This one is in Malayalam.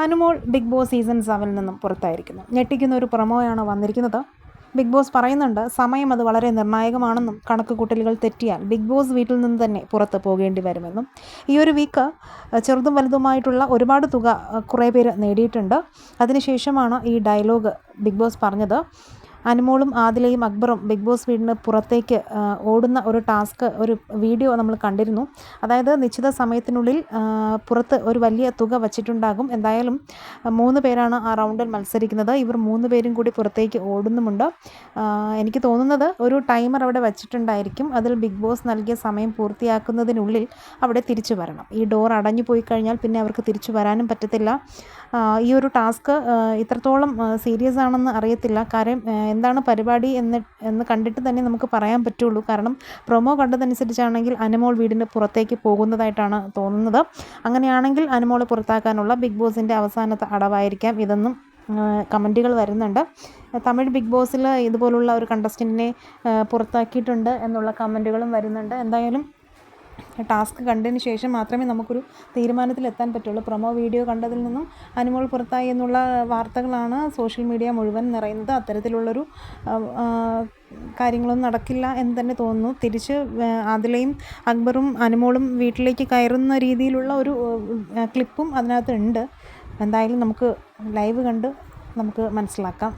അനുമോൾ ബിഗ് ബോസ് സീസൺ സെവനിൽ നിന്നും പുറത്തായിരിക്കുന്നു. ഞെട്ടിക്കുന്ന ഒരു പ്രൊമോയാണ് വന്നിരിക്കുന്നത്. ബിഗ് ബോസ് പറയുന്നുണ്ട് സമയം അത് വളരെ നിർണായകമാണെന്നും കണക്കുകൂട്ടലുകൾ തെറ്റിയാൽ ബിഗ് ബോസ് വീട്ടിൽ നിന്ന് തന്നെ പുറത്ത് പോകേണ്ടി വരുമെന്നും. ഈ ഒരു വീക്ക് ചെറുതും വലുതുമായിട്ടുള്ള ഒരുപാട് തുക കുറേ പേര് നേടിയിട്ടുണ്ട്. അതിനുശേഷമാണ് ഈ ഡയലോഗ് ബിഗ് ബോസ് പറഞ്ഞത്. അനുമോളും ആദിലയും അക്ബറും ബിഗ് ബോസ് വീടിന് പുറത്തേക്ക് ഓടുന്ന ഒരു ടാസ്ക് ഒരു വീഡിയോ നമ്മൾ കണ്ടിരുന്നു. അതായത് നിശ്ചിത സമയത്തിനുള്ളിൽ പുറത്ത് ഒരു വലിയ തുക വച്ചിട്ടുണ്ടാകും. എന്തായാലും മൂന്ന് പേരാണ് ആ റൗണ്ടിൽ മത്സരിക്കുന്നത്. ഇവർ മൂന്ന് പേരും കൂടി പുറത്തേക്ക് ഓടുന്നുമുണ്ട്. എനിക്ക് തോന്നുന്നത് ഒരു ടൈമർ അവിടെ വച്ചിട്ടുണ്ടായിരിക്കും. അതിൽ ബിഗ് ബോസ് നൽകിയ സമയം പൂർത്തിയാക്കുന്നതിനുള്ളിൽ അവിടെ തിരിച്ചു വരണം. ഈ ഡോർ അടഞ്ഞു പോയി കഴിഞ്ഞാൽ പിന്നെ അവർക്ക് തിരിച്ചു വരാനും പറ്റത്തില്ല. ഈ ഒരു ടാസ്ക് ഇത്രത്തോളം സീരിയസ് ആണെന്ന് അറിയത്തില്ല. കാര്യം എന്താണ് പരിപാടി എന്ന് എന്ന് കണ്ടിട്ട് തന്നെ നമുക്ക് പറയാൻ പറ്റുള്ളൂ. കാരണം പ്രൊമോ കണ്ടതനുസരിച്ചാണെങ്കിൽ അനുമോൾ വീടിന് പുറത്തേക്ക് പോകുന്നതായിട്ടാണ് തോന്നുന്നത്. അങ്ങനെയാണെങ്കിൽ അനുമോളെ പുറത്താക്കാനുള്ള ബിഗ് ബോസിന്റെ അവസാനത്തെ അടവായിരിക്കാം ഇതെന്നും കമന്റുകൾ വരുന്നുണ്ട്. തമിഴ് ബിഗ് ബോസിൽ ഇതുപോലുള്ള ഒരു കണ്ടസ്റ്റന്റിനെ പുറത്താക്കിയിട്ടുണ്ട് എന്നുള്ള കമന്റുകളും വരുന്നുണ്ട്. എന്തായാലും ടാസ്ക് കണ്ടതിന് ശേഷം മാത്രമേ നമുക്കൊരു തീരുമാനത്തിലെത്താൻ പറ്റുള്ളൂ. പ്രൊമോ വീഡിയോ കണ്ടതിൽ നിന്നും അനുമോൾ പുറത്തായി എന്നുള്ള വാർത്തകളാണ് സോഷ്യൽ മീഡിയ മുഴുവൻ നിറയുന്നത്. അത്തരത്തിലുള്ളൊരു കാര്യങ്ങളൊന്നും നടക്കില്ല എന്ന് തന്നെ തോന്നുന്നു. തിരിച്ച് അതിലെയും അക്ബറും അനുമോളും വീട്ടിലേക്ക് കയറുന്ന രീതിയിലുള്ള ഒരു ക്ലിപ്പും അതിനകത്ത് ഉണ്ട് എന്തായാലും നമുക്ക് ലൈവ് കണ്ട് നമുക്ക് മനസ്സിലാക്കാം.